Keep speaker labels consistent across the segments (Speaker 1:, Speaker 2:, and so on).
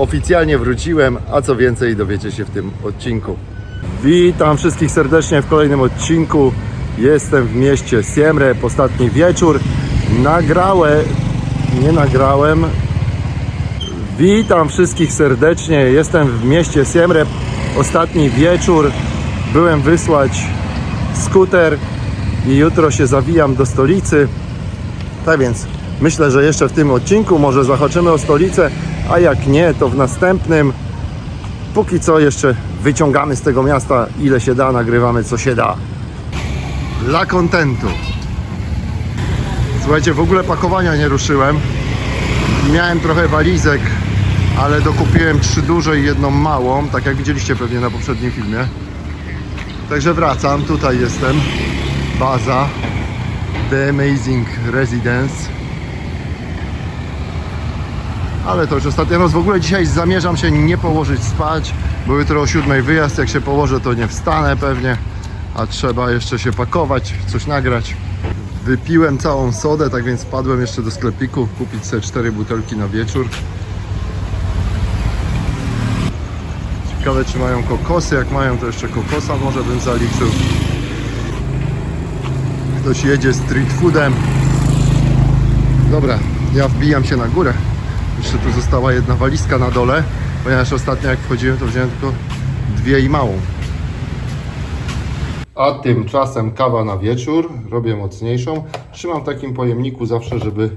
Speaker 1: oficjalnie wróciłem, a co więcej dowiecie się w tym odcinku. Witam wszystkich serdecznie w kolejnym odcinku. Jestem w mieście Siem Reap, ostatni wieczór. Nagrałem, nie nagrałem. Witam wszystkich serdecznie. Jestem w mieście Siem Reap, ostatni wieczór. Byłem wysłać skuter i jutro się zawijam do stolicy. Tak więc myślę, że jeszcze w tym odcinku może zahaczymy o stolicę, a jak nie, to w następnym. Póki co jeszcze wyciągamy z tego miasta ile się da, nagrywamy co się da. Dla kontentu. Słuchajcie, w ogóle pakowania nie ruszyłem. Miałem trochę walizek, ale dokupiłem trzy duże i jedną małą, tak jak widzieliście pewnie na poprzednim filmie. Także wracam, tutaj jestem. Baza. The Amazing Residence. Ale to już ostatnia noc. W ogóle dzisiaj zamierzam się nie położyć spać, bo jutro o siódmej wyjazd. Jak się położę, to nie wstanę pewnie, a trzeba jeszcze się pakować, coś nagrać. Wypiłem całą sodę, tak więc padłem jeszcze do sklepiku kupić sobie cztery butelki na wieczór. Ciekawe, czy mają kokosy. Jak mają, to jeszcze kokosa może bym zaliczył. Ktoś jedzie street foodem. Dobra, ja wbijam się na górę. Jeszcze tu została jedna walizka na dole, ponieważ ostatnio jak wchodziłem, to wziąłem tylko dwie i małą. A tymczasem kawa na wieczór, robię mocniejszą. Trzymam w takim pojemniku zawsze, żeby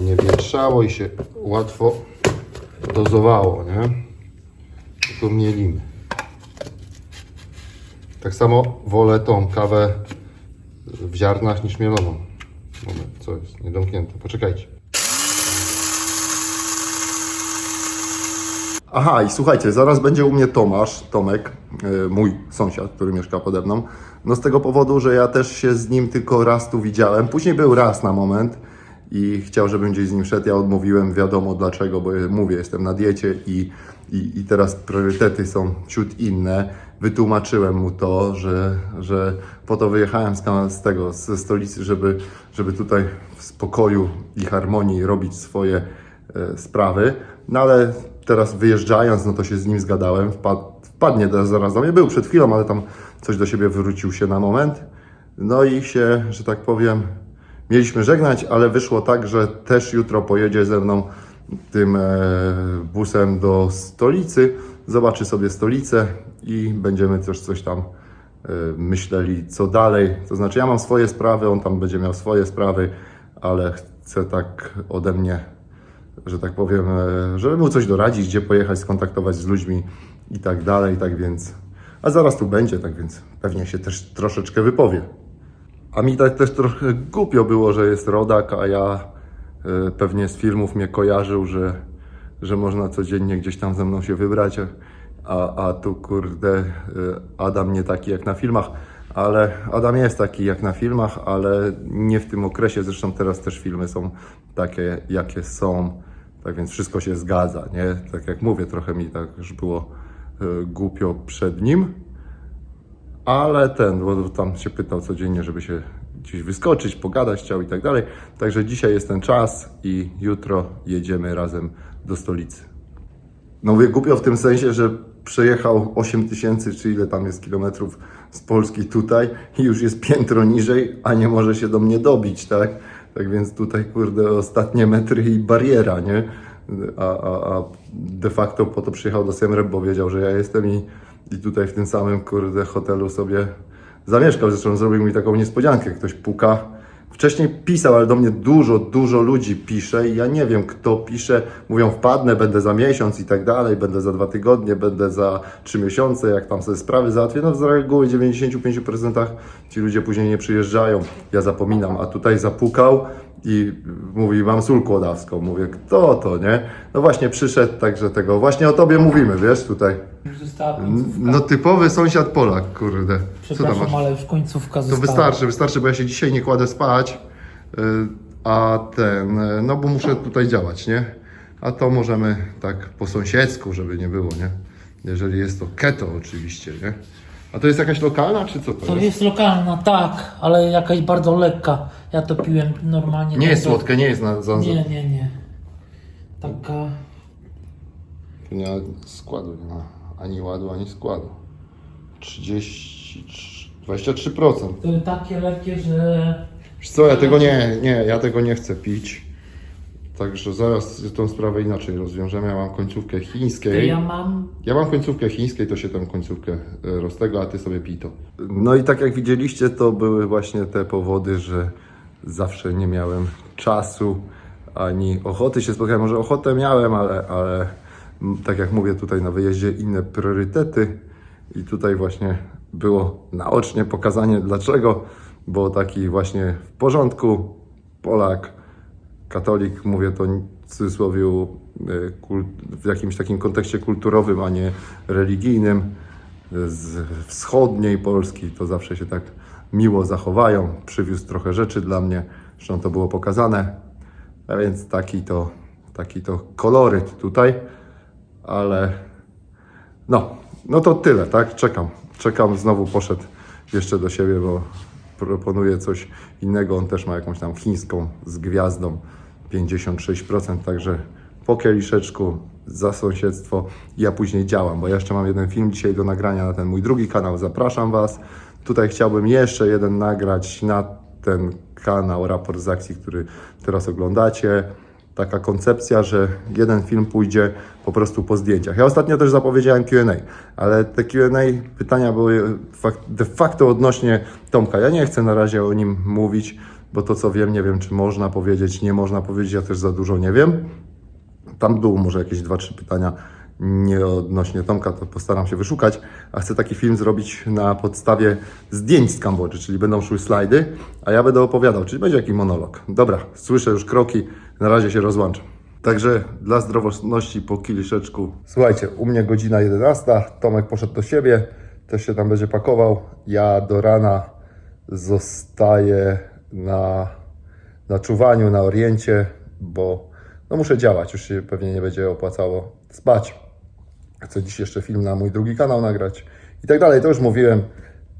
Speaker 1: nie wietrzało i się łatwo dozowało, nie? Tylko mielimy. Tak samo wolę tą kawę w ziarnach niż mieloną. Moment, co jest? Niedomknięte. Poczekajcie. Aha, i słuchajcie, zaraz będzie u mnie Tomasz, Tomek, e, mój sąsiad, który mieszka pode mną. No z tego powodu, że ja też się z nim tylko raz tu widziałem. Później był raz na moment i chciał, żebym gdzieś z nim szedł. Ja odmówiłem, wiadomo dlaczego, bo mówię, jestem na diecie i, i, i teraz priorytety są ciut inne. Wytłumaczyłem mu to, że, że po to wyjechałem z, z tego, ze stolicy, żeby, żeby tutaj w spokoju i harmonii robić swoje e, sprawy. No ale teraz wyjeżdżając, no to się z nim zgadałem. Wpad, wpadnie zaraz do mnie. Był przed chwilą, ale tam coś do siebie wywrócił się na moment. No i się, że tak powiem, mieliśmy żegnać, ale wyszło tak, że też jutro pojedzie ze mną tym e, busem do stolicy. Zobaczy sobie stolicę i będziemy też coś tam e, myśleli, co dalej. To znaczy, ja mam swoje sprawy, on tam będzie miał swoje sprawy, ale chce tak ode mnie że tak powiem, e, żeby mu coś doradzić, gdzie pojechać, skontaktować z ludźmi i tak dalej, tak więc. A zaraz tu będzie, tak więc pewnie się też troszeczkę wypowie. A mi tak też trochę głupio było, że jest rodak, a ja e, pewnie z filmów mnie kojarzył, że, że można codziennie gdzieś tam ze mną się wybrać, a, a tu kurde e, Adam nie taki jak na filmach. Ale Adam jest taki jak na filmach, ale nie w tym okresie. Zresztą teraz też filmy są takie, jakie są. Tak więc wszystko się zgadza, nie? Tak jak mówię, trochę mi tak już było e, głupio przed nim. Ale ten, bo tam się pytał codziennie, żeby się gdzieś wyskoczyć, pogadać chciał i tak dalej. Także dzisiaj jest ten czas i jutro jedziemy razem do stolicy. No mówię głupio w tym sensie, że przejechał 8 tysięcy, czy ile tam jest kilometrów z Polski tutaj i już jest piętro niżej, a nie może się do mnie dobić, tak? Tak więc tutaj, kurde, ostatnie metry i bariera, nie? A, a, a de facto po to przyjechał do Siem bo wiedział, że ja jestem i, i tutaj w tym samym, kurde, hotelu sobie zamieszkał. Zresztą zrobił mi taką niespodziankę. Ktoś puka. Wcześniej pisał, ale do mnie dużo, dużo ludzi pisze i ja nie wiem, kto pisze. Mówią, wpadnę, będę za miesiąc i tak dalej, będę za dwa tygodnie, będę za trzy miesiące, jak tam sobie sprawy załatwię. No z reguły w 95% ci ludzie później nie przyjeżdżają. Ja zapominam, a tutaj zapukał i mówi, mam sól kłodawską. Mówię, kto to, nie? No właśnie przyszedł, także tego, właśnie o tobie mówimy, wiesz, tutaj.
Speaker 2: Już została końcówka.
Speaker 1: No typowy sąsiad Polak, kurde. Co tam masz?
Speaker 2: Przepraszam, ale już końcówka
Speaker 1: To
Speaker 2: została.
Speaker 1: wystarczy, wystarczy, bo ja się dzisiaj nie kładę spać, y, a ten, y, no bo muszę tutaj działać, nie? A to możemy tak po sąsiedzku, żeby nie było, nie? Jeżeli jest to keto oczywiście, nie? A to jest jakaś lokalna, czy co to,
Speaker 2: To
Speaker 1: jest?
Speaker 2: jest lokalna, tak, ale jakaś bardzo lekka. Ja to piłem normalnie.
Speaker 1: Nie jest słodka, nie jest na, za,
Speaker 2: Nie, nie, nie. Taka...
Speaker 1: Nie ma składu, nie ma ani ładu, ani składu. 30, 23%.
Speaker 2: To takie lekkie, że
Speaker 1: Wiesz co, ja tego nie, nie, ja tego nie chcę pić. Także zaraz tą sprawę inaczej rozwiążemy. Ja mam końcówkę chińskiej.
Speaker 2: ja mam
Speaker 1: Ja mam końcówkę chińskiej, to się tę końcówkę e, roztego, a ty sobie pij to. No i tak jak widzieliście, to były właśnie te powody, że zawsze nie miałem czasu ani ochoty się spotkać. Może ochotę miałem, ale, ale tak jak mówię tutaj na wyjeździe, inne priorytety. I tutaj właśnie było naocznie pokazanie dlaczego, bo taki właśnie w porządku Polak, katolik, mówię to w cudzysłowie e, w jakimś takim kontekście kulturowym, a nie religijnym, z wschodniej Polski, to zawsze się tak miło zachowają. Przywiózł trochę rzeczy dla mnie, zresztą to było pokazane, a więc taki to, taki to koloryt tutaj, ale no, no to tyle, tak? Czekam. Czekam, znowu poszedł jeszcze do siebie, bo proponuje coś innego. On też ma jakąś tam chińską z gwiazdą 56%, także po kieliszeczku za sąsiedztwo ja później działam, bo ja jeszcze mam jeden film dzisiaj do nagrania na ten mój drugi kanał. Zapraszam Was. Tutaj chciałbym jeszcze jeden nagrać na ten kanał Raport z akcji, który teraz oglądacie taka koncepcja, że jeden film pójdzie po prostu po zdjęciach. Ja ostatnio też zapowiedziałem Q&A, ale te Q&A pytania były de facto odnośnie Tomka. Ja nie chcę na razie o nim mówić, bo to co wiem, nie wiem czy można powiedzieć, nie można powiedzieć, ja też za dużo nie wiem. Tam było może jakieś dwa, trzy pytania nie odnośnie Tomka, to postaram się wyszukać, a chcę taki film zrobić na podstawie zdjęć z Kambodży, czyli będą szły slajdy, a ja będę opowiadał, czyli będzie jakiś monolog. Dobra, słyszę już kroki, na razie się rozłączam. Także dla zdrowotności po kieliszeczku. Słuchajcie, u mnie godzina 11, Tomek poszedł do siebie, też się tam będzie pakował. Ja do rana zostaję na, na czuwaniu, na oriencie, bo no muszę działać, już się pewnie nie będzie opłacało spać. Chcę dziś jeszcze film na mój drugi kanał nagrać i tak dalej. To już mówiłem,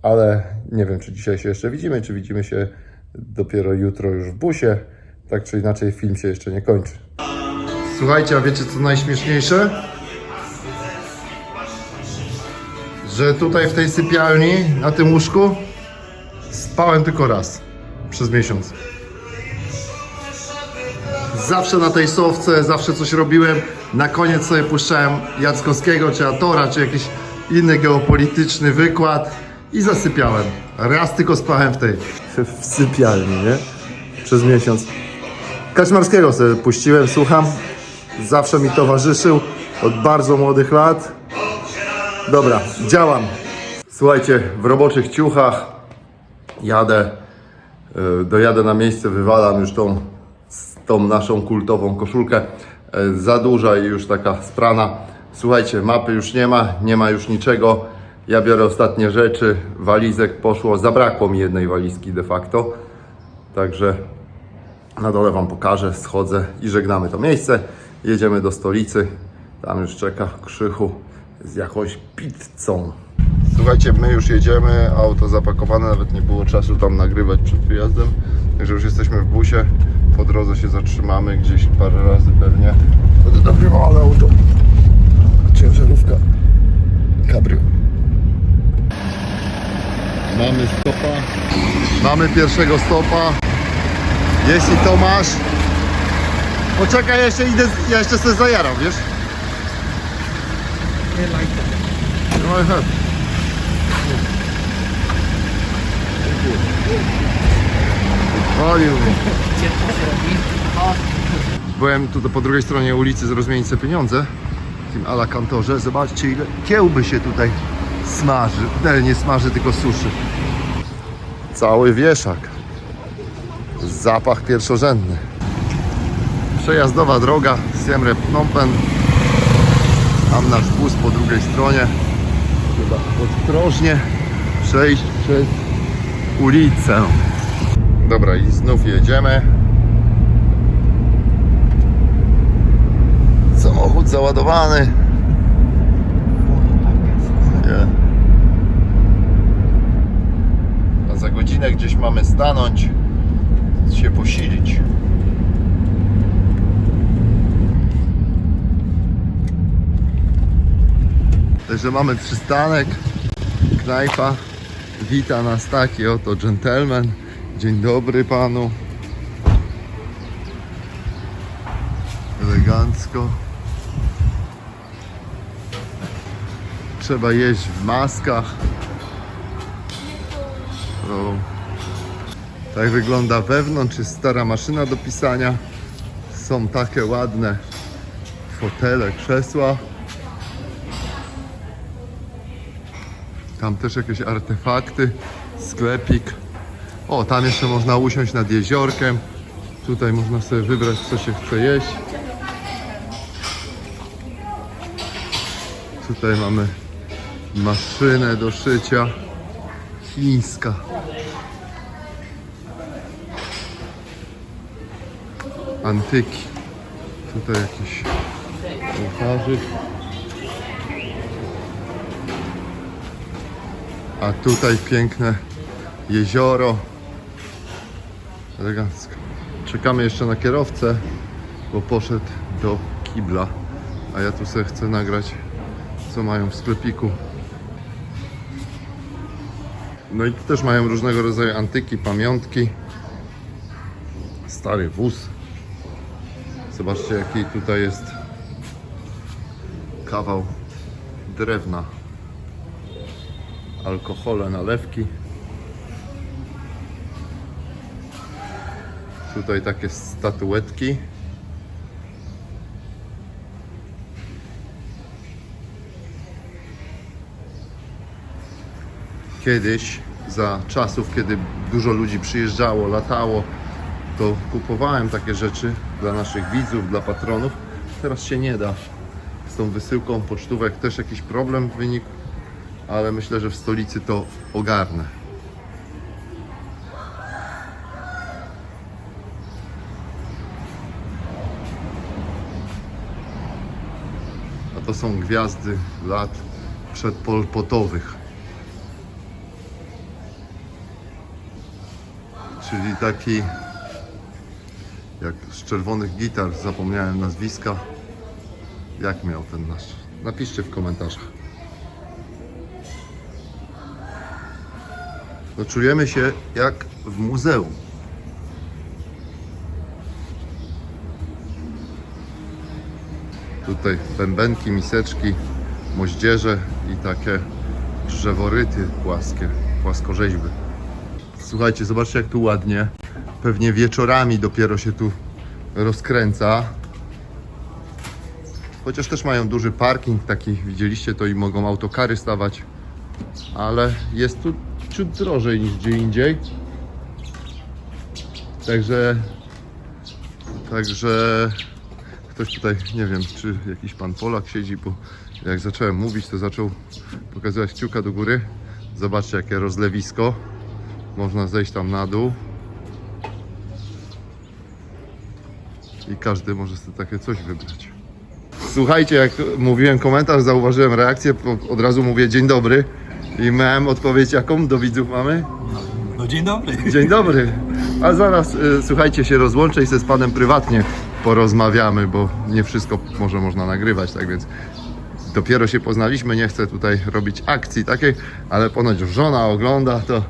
Speaker 1: ale nie wiem, czy dzisiaj się jeszcze widzimy, czy widzimy się dopiero jutro już w busie. Tak czy inaczej, film się jeszcze nie kończy. Słuchajcie, a wiecie co najśmieszniejsze? Że tutaj w tej sypialni, na tym łóżku, spałem tylko raz przez miesiąc. Zawsze na tej sowce, zawsze coś robiłem. Na koniec sobie puszczałem Jackowskiego, czy Atora, czy jakiś inny geopolityczny wykład i zasypiałem. Raz tylko spałem w tej. W sypialni, nie? Przez miesiąc. Kaczmarskiego sobie puściłem, słucham. Zawsze mi towarzyszył od bardzo młodych lat. Dobra, działam. Słuchajcie, w roboczych ciuchach jadę, dojadę na miejsce, wywalam już tą, tą naszą kultową koszulkę. E, Za duża i już taka sprana. Słuchajcie, mapy już nie ma, nie ma już niczego. Ja biorę ostatnie rzeczy, walizek poszło, zabrakło mi jednej walizki de facto. Także na dole Wam pokażę, schodzę i żegnamy to miejsce. Jedziemy do stolicy. Tam już czeka Krzychu z jakąś pizzą. Słuchajcie, my już jedziemy, auto zapakowane, nawet nie było czasu tam nagrywać przed wyjazdem. Także już jesteśmy w busie. Po drodze się zatrzymamy gdzieś parę razy pewnie. Będę nagrywał, ale auto. Ciężarówka. Cabrio. Mamy stopa. Mamy pierwszego stopa. Jeśli Tomasz. Poczekaj, jeszcze idę, ja jeszcze sobie zajaram, wiesz? No i Walił. Byłem tu po drugiej stronie ulicy rozmienić sobie pieniądze w tym ala kantorze. Zobaczcie ile kiełby się tutaj smaży. Nie, nie smaży, tylko suszy. Cały wieszak. Zapach pierwszorzędny. Przejazdowa droga Siem Reap Phnom Penh. Tam nasz bus po drugiej stronie. Trzeba ostrożnie przejść przez ulicę. Dobra, i znów jedziemy. Samochód załadowany. A za godzinę gdzieś mamy stanąć, się posilić. Także mamy przystanek, knajpa. Wita nas taki oto gentleman. Dzień dobry panu. Elegancko. Trzeba jeść w maskach. O. Tak wygląda wewnątrz, jest stara maszyna do pisania. Są takie ładne fotele, krzesła. Tam też jakieś artefakty, sklepik. O, tam jeszcze można usiąść nad jeziorkiem. Tutaj można sobie wybrać, co się chce jeść. Tutaj mamy maszynę do szycia. Chińska. Antyki. Tutaj jakiś ołtarzyk. A tutaj piękne jezioro. Elegancko. Czekamy jeszcze na kierowcę, bo poszedł do kibla. A ja tu sobie chcę nagrać, co mają w sklepiku. No i tu też mają różnego rodzaju antyki, pamiątki. Stary wóz. Zobaczcie, jaki tutaj jest kawał drewna alkohole, nalewki. Tutaj takie statuetki. Kiedyś, za czasów, kiedy dużo ludzi przyjeżdżało, latało, to kupowałem takie rzeczy dla naszych widzów, dla patronów. Teraz się nie da. Z tą wysyłką pocztówek też jakiś problem wynikł ale myślę, że w stolicy to ogarnę. A to są gwiazdy lat przedpolpotowych. Czyli taki jak z czerwonych gitar, zapomniałem nazwiska. Jak miał ten nasz? Napiszcie w komentarzach. No czujemy się jak w muzeum. Tutaj bębenki, miseczki, moździerze i takie drzeworyty płaskie, płaskorzeźby. Słuchajcie, zobaczcie jak tu ładnie. Pewnie wieczorami dopiero się tu rozkręca. Chociaż też mają duży parking taki, widzieliście to i mogą autokary stawać. Ale jest tu ciut drożej niż gdzie indziej. Także Także ktoś tutaj, nie wiem, czy jakiś pan Polak siedzi, bo jak zacząłem mówić, to zaczął pokazywać kciuka do góry. Zobaczcie, jakie rozlewisko. Można zejść tam na dół. I każdy może sobie takie coś wybrać. Słuchajcie, jak mówiłem komentarz, zauważyłem reakcję, od razu mówię dzień dobry. I miałem odpowiedź jaką do widzów mamy?
Speaker 3: No dzień dobry.
Speaker 1: Dzień dobry. A zaraz, y, słuchajcie, się rozłączę i ze z panem prywatnie porozmawiamy, bo nie wszystko może można nagrywać, tak więc dopiero się poznaliśmy, nie chcę tutaj robić akcji takiej, ale ponoć żona ogląda, to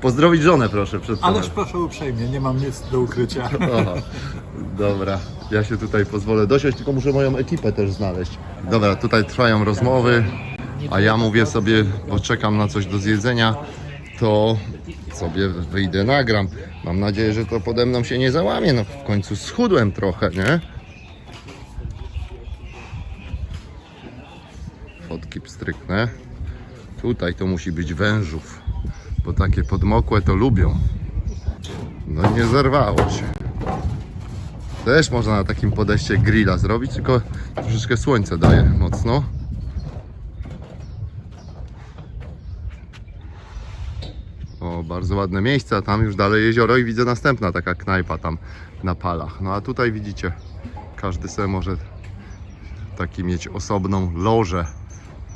Speaker 1: pozdrowić żonę proszę przed
Speaker 3: Ależ
Speaker 1: kamerą.
Speaker 3: proszę uprzejmie, nie mam nic do ukrycia.
Speaker 1: Aha, dobra, ja się tutaj pozwolę dosiąść, tylko muszę moją ekipę też znaleźć. Dobra, tutaj trwają rozmowy, a ja mówię sobie, bo czekam na coś do zjedzenia, to sobie wyjdę, nagram. Mam nadzieję, że to pode mną się nie załamie, no w końcu schudłem trochę, nie? Fotki pstryknę. Tutaj to musi być wężów, bo takie podmokłe to lubią. No nie zerwało się. Też można na takim podejście grilla zrobić, tylko troszeczkę słońce daje mocno. Bardzo ładne miejsce, a tam już dalej jezioro i widzę następna taka knajpa tam na palach. No a tutaj widzicie, każdy sobie może taki mieć osobną lożę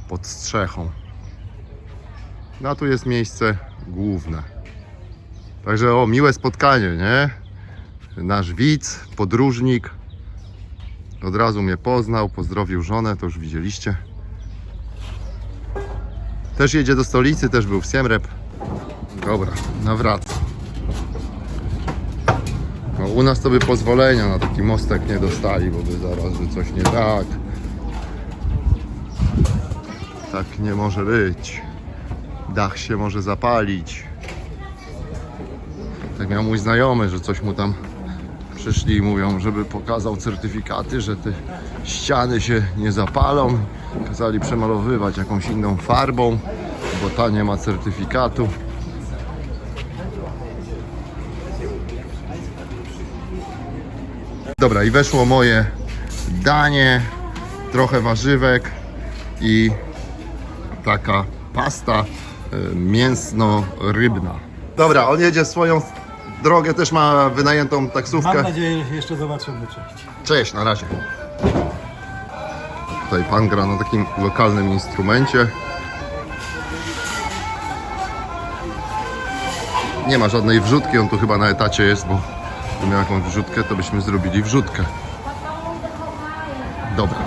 Speaker 1: pod strzechą. No a tu jest miejsce główne. Także o, miłe spotkanie, nie? Nasz widz, podróżnik. Od razu mnie poznał, pozdrowił żonę, to już widzieliście. Też jedzie do stolicy, też był w Siemrep. Dobra, nawraca. No, u nas to by pozwolenia na taki mostek nie dostali, bo by zaraz by coś nie tak. Tak nie może być. Dach się może zapalić. Tak miał mój znajomy, że coś mu tam przyszli i mówią, żeby pokazał certyfikaty, że te ściany się nie zapalą. Kazali przemalowywać jakąś inną farbą, bo ta nie ma certyfikatu. Dobra, i weszło moje danie, trochę warzywek i taka pasta y, mięsno-rybna. Dobra, on jedzie swoją drogę, też ma wynajętą taksówkę.
Speaker 3: Mam nadzieję, że jeszcze zobaczymy. Cześć.
Speaker 1: Cześć, na razie. Tutaj pan gra na takim lokalnym instrumencie. Nie ma żadnej wrzutki, on tu chyba na etacie jest, bo gdyby miał jakąś wrzutkę, to byśmy zrobili wrzutkę. Dobra.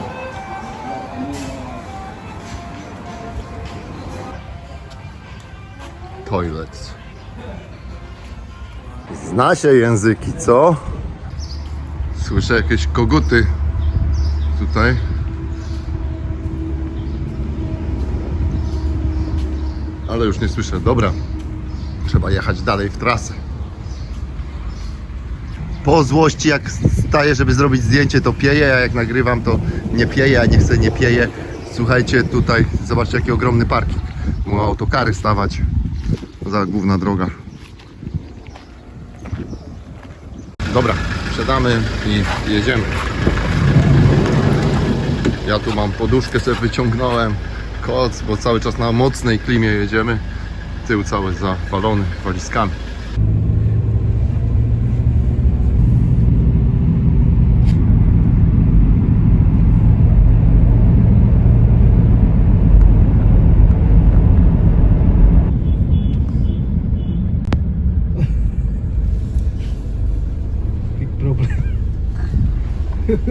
Speaker 1: Toilets. Zna się języki, co? Słyszę jakieś koguty tutaj. Ale już nie słyszę. Dobra. Trzeba jechać dalej w trasę. Po złości jak staję, żeby zrobić zdjęcie, to pieję, a jak nagrywam, to nie pieję, a nie chcę, nie pieję. Słuchajcie, tutaj zobaczcie jaki ogromny parking. Mogą autokary stawać. Za główna droga. Dobra, wsiadamy i jedziemy. Ja tu mam poduszkę sobie wyciągnąłem, koc, bo cały czas na mocnej klimie jedziemy. Tył cały zawalony walizkami.
Speaker 3: Big problem.
Speaker 4: Roman. Jak Roman był.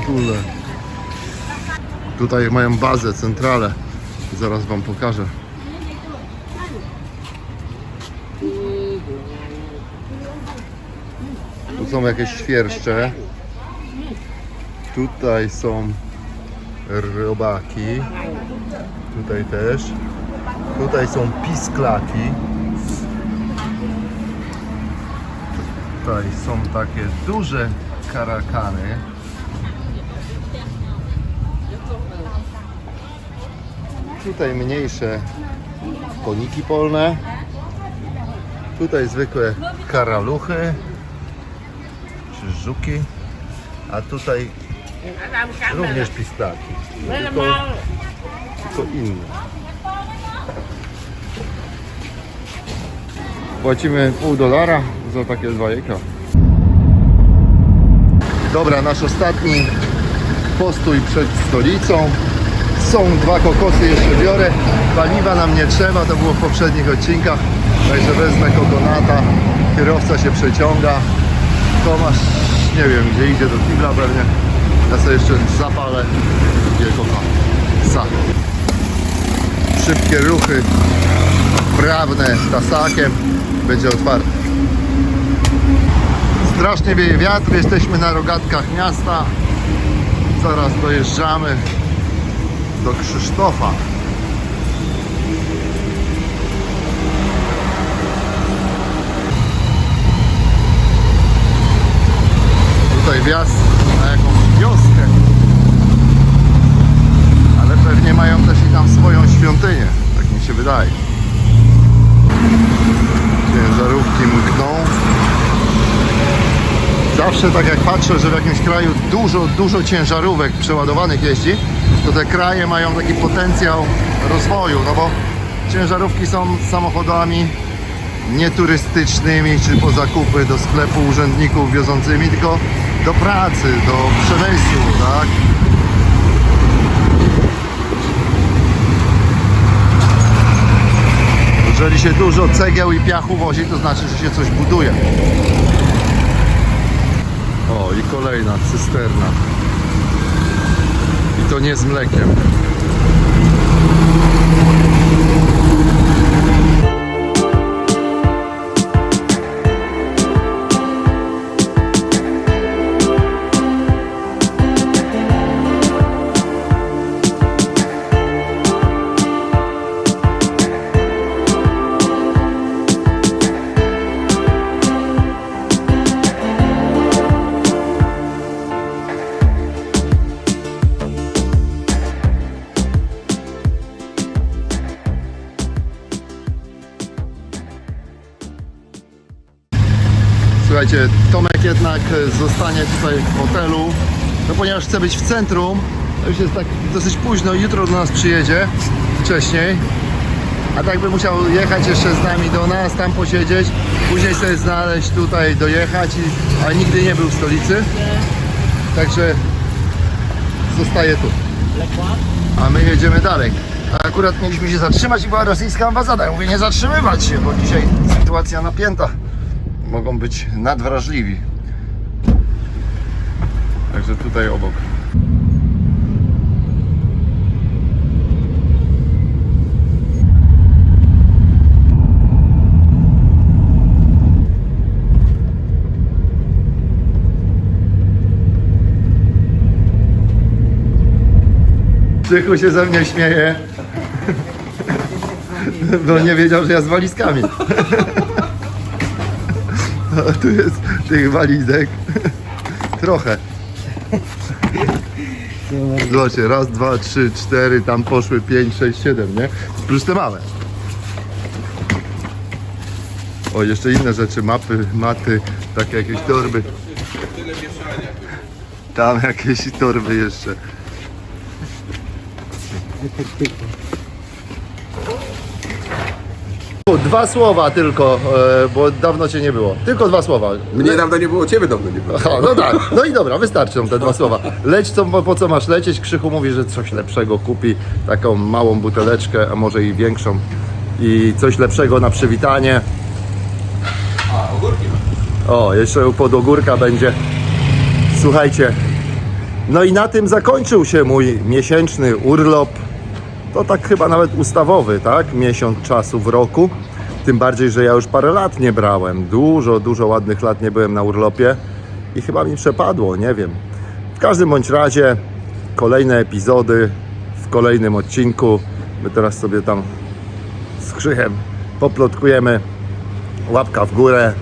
Speaker 1: Tarantule. Tutaj mają bazę, centralę. Zaraz wam pokażę. Tu są jakieś świerszcze. Tutaj są robaki. Tutaj też. Tutaj są pisklaki. Tutaj są takie duże karakany. Tutaj mniejsze koniki polne. Tutaj zwykłe karaluchy czy żuki. A tutaj również pisklaki. Tylko, tylko inne. Płacimy pół dolara za takie dwa jajka. Dobra, nasz ostatni postój przed stolicą. Są dwa kokosy, jeszcze biorę. Paliwa nam nie trzeba, to było w poprzednich odcinkach. Także wezmę kokonata. Kierowca się przeciąga. Tomasz, nie wiem gdzie idzie, do kibla pewnie. Ja sobie jeszcze zapalę i kokasa. Szybkie ruchy prawne tasakiem będzie otwarte. Strasznie wieje wiatr, jesteśmy na rogatkach miasta. Zaraz dojeżdżamy do Krzysztofa. Tutaj wjazd na jakąś wioskę. Ale pewnie mają też i tam swoją świątynię, tak mi się wydaje. Ciężarówki mkną. Zawsze tak jak patrzę, że w jakimś kraju dużo, dużo ciężarówek przeładowanych jeździ, to te kraje mają taki potencjał rozwoju, no bo ciężarówki są samochodami nie turystycznymi czy po zakupy do sklepu urzędników wiozącymi, tylko do pracy, do przemysłu, tak? Jeżeli się dużo cegieł i piachu wozi, to znaczy, że się coś buduje. O, i kolejna cysterna. To nie z mlekiem. Tutaj w hotelu, no ponieważ chce być w centrum. Już jest tak dosyć późno, jutro do nas przyjedzie wcześniej. A tak by musiał jechać jeszcze z nami do nas, tam posiedzieć, później sobie znaleźć tutaj, dojechać, i, a nigdy nie był w stolicy. Także zostaje tu. A my jedziemy dalej. A akurat mieliśmy się zatrzymać i była rosyjska ambasada. Ja mówię, nie zatrzymywać się, bo dzisiaj sytuacja napięta. Mogą być nadwrażliwi. Także tutaj obok. Tychu się ze mnie śmieje. Bo nie wiedział, że ja z walizkami. A tu jest tych walizek. Trochę. Zobaczcie, raz, dwa, trzy, cztery, tam poszły pięć, sześć, siedem, nie? Plus te małe. O, jeszcze inne rzeczy, mapy, maty, takie jakieś torby. Tam jakieś torby jeszcze. Dwa słowa tylko, e, bo dawno cię nie było. Tylko dwa słowa.
Speaker 5: Mnie dawno nie było, ciebie dawno nie było.
Speaker 1: Aha, no tak, no i dobra, wystarczą te dwa słowa. Leć, co, po co masz lecieć? Krzychu mówi, że coś lepszego kupi, taką małą buteleczkę, a może i większą. I coś lepszego na przywitanie.
Speaker 5: A, ogórki.
Speaker 1: O, jeszcze pod ogórka będzie. Słuchajcie, no i na tym zakończył się mój miesięczny urlop. To tak chyba nawet ustawowy, tak? Miesiąc czasu w roku. Tym bardziej, że ja już parę lat nie brałem. Dużo, dużo ładnych lat nie byłem na urlopie i chyba mi przepadło, nie wiem. W każdym bądź razie kolejne epizody w kolejnym odcinku. My teraz sobie tam z Krzychem poplotkujemy. Łapka w górę,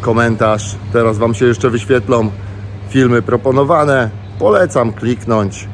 Speaker 1: komentarz. Teraz Wam się jeszcze wyświetlą filmy proponowane. Polecam kliknąć.